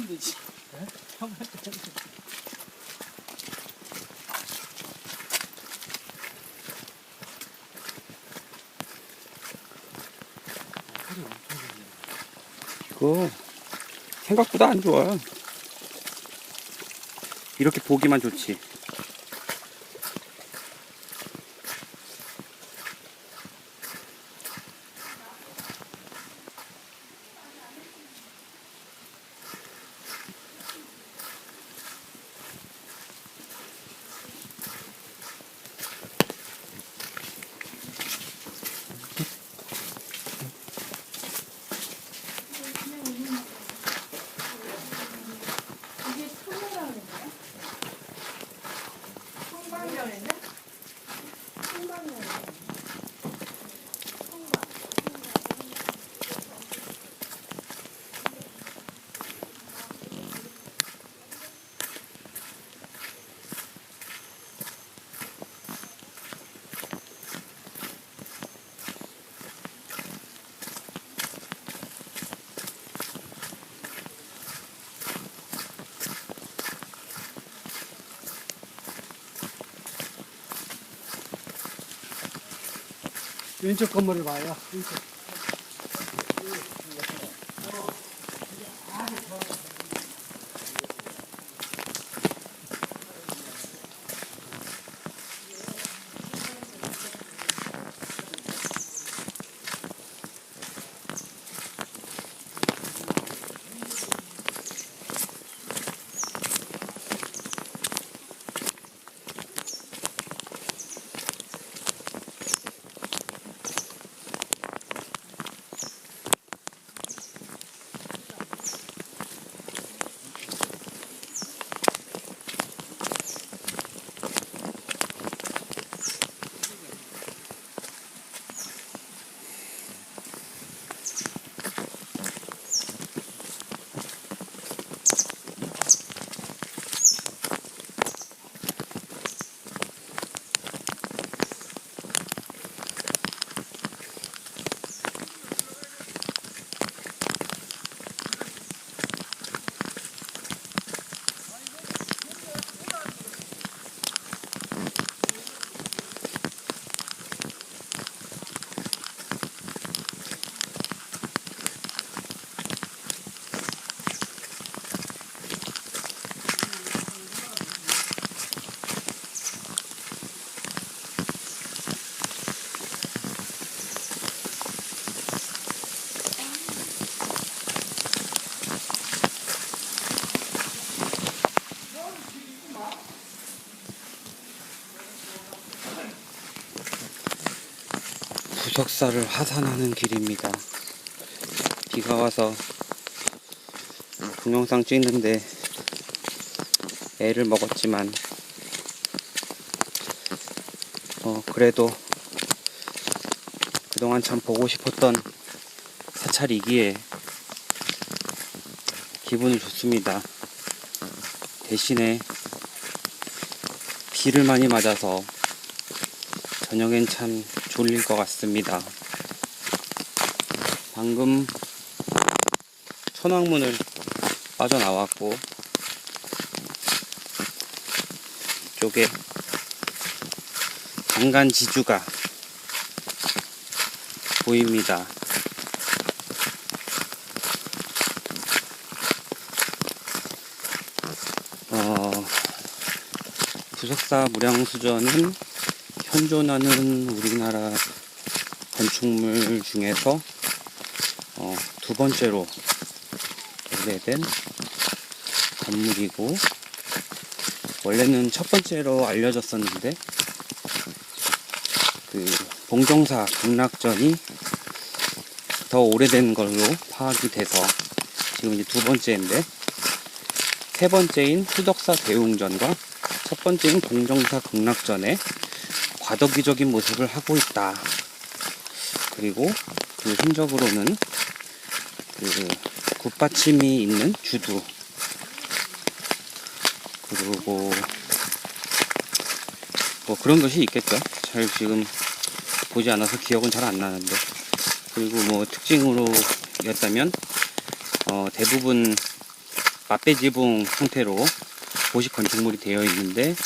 때리면 되지. 한번 때리면 되지. 이거 생각보다 안 좋아. 이렇게 보기만 좋지. 왼쪽 건물을 봐요. 왼쪽. 부석사를 하산하는 길입니다. 비가 와서 동영상 찍는데 애를 먹었지만 어 그래도 그동안 참 보고 싶었던 사찰이기에 기분이 좋습니다. 대신에 비를 많이 맞아서 저녁엔 참 졸릴 것 같습니다. 방금 천왕문을 빠져나왔고 이쪽에 강간 지주가 보입니다. 어, 부석사 무량수전은 현존하는 우리나라 건축물 중에서 어, 두 번째로 오래된 건물이고 원래는 첫 번째로 알려졌었는데 그 봉정사 극락전이 더 오래된 걸로 파악이 돼서 지금 이제 두 번째인데 세 번째인 후덕사 대웅전과 첫 번째인 공정사 극락전에 과도기적인 모습을 하고 있다. 그리고 그 흔적으로는 그 굿받침이 있는 주두 그리고 뭐 그런 것이 있겠죠. 잘 지금 보지 않아서 기억은 잘 안 나는데 그리고 뭐 특징으로였다면 어 대부분 맛배지붕 형태로 보식 건축물이 되어 있는데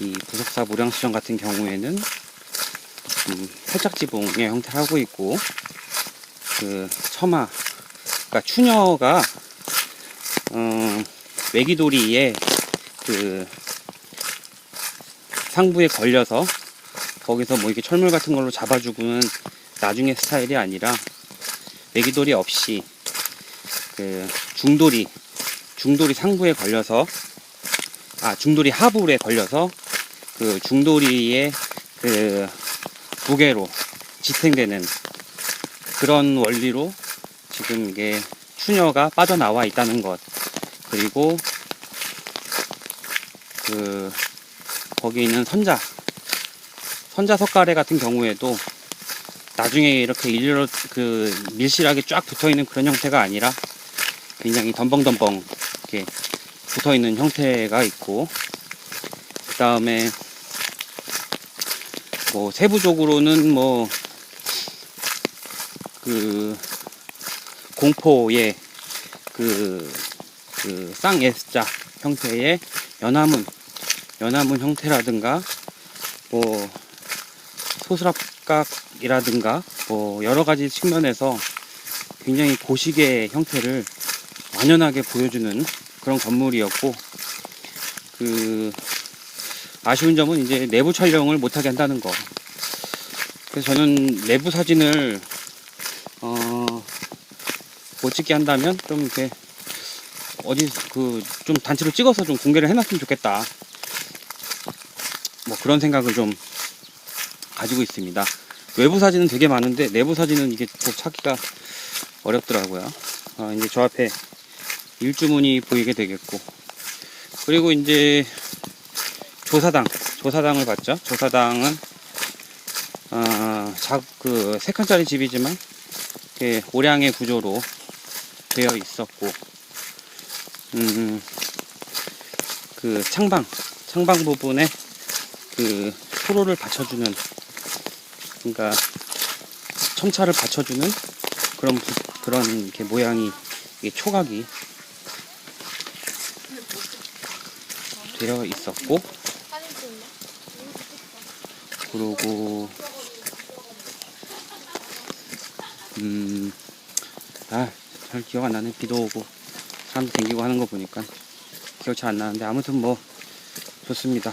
이 부석사 무량수정 같은 경우에는 음, 살짝지붕의 형태를 하고 있고 그 처마 그러니까 추녀가 어, 외기돌이에 그 상부에 걸려서 거기서 뭐 이렇게 철물 같은 걸로 잡아주고는 나중에 스타일이 아니라 외기돌이 없이 그 중돌이 중돌이 상부에 걸려서 아 중돌이 하부에 걸려서 그 중돌이의 그 무게로 지탱되는 그런 원리로 지금 이게 추녀가 빠져나와 있다는 것. 그리고 그 거기 있는 선자 선자 석가래 같은 경우에도 나중에 이렇게 일렬로 그 밀실하게 쫙 붙어 있는 그런 형태가 아니라 굉장히 덤벙덤벙 이렇게 붙어 있는 형태가 있고 그 다음에 뭐 세부적으로는 뭐 그 공포의 그, 그 쌍S자 형태의 연화문 연화문 형태라든가 뭐 소스랍각이라든가 뭐 여러 가지 측면에서 굉장히 고식의 형태를 완연하게 보여주는 그런 건물이었고 그 아쉬운 점은 이제 내부 촬영을 못하게 한다는 거. 그래서 저는 내부 사진을 어, 못 찍게 한다면 좀 이렇게 어디 그 좀 단체로 찍어서 좀 공개를 해놨으면 좋겠다. 뭐 그런 생각을 좀 가지고 있습니다. 외부 사진은 되게 많은데 내부 사진은 이게 꼭 찾기가 어렵더라고요. 아, 이제 저 앞에 일주문이 보이게 되겠고 그리고 이제 조사당 조사당을 봤죠. 조사당은 아, 작그 세 칸짜리 집이지만 이렇게 오량의 구조로 되어 있었고 음, 그 창방 창방 부분에 그 소로를 받쳐주는 그러니까 청차를 받쳐주는 그런 부- 그런 이렇게 모양이 초각이 되어 있었고 그리고 음, 음아 잘 기억 안 나네. 비도 오고 사람들 댕기고 하는 거 보니까 기억 잘 안 나는데 아무튼 뭐 좋습니다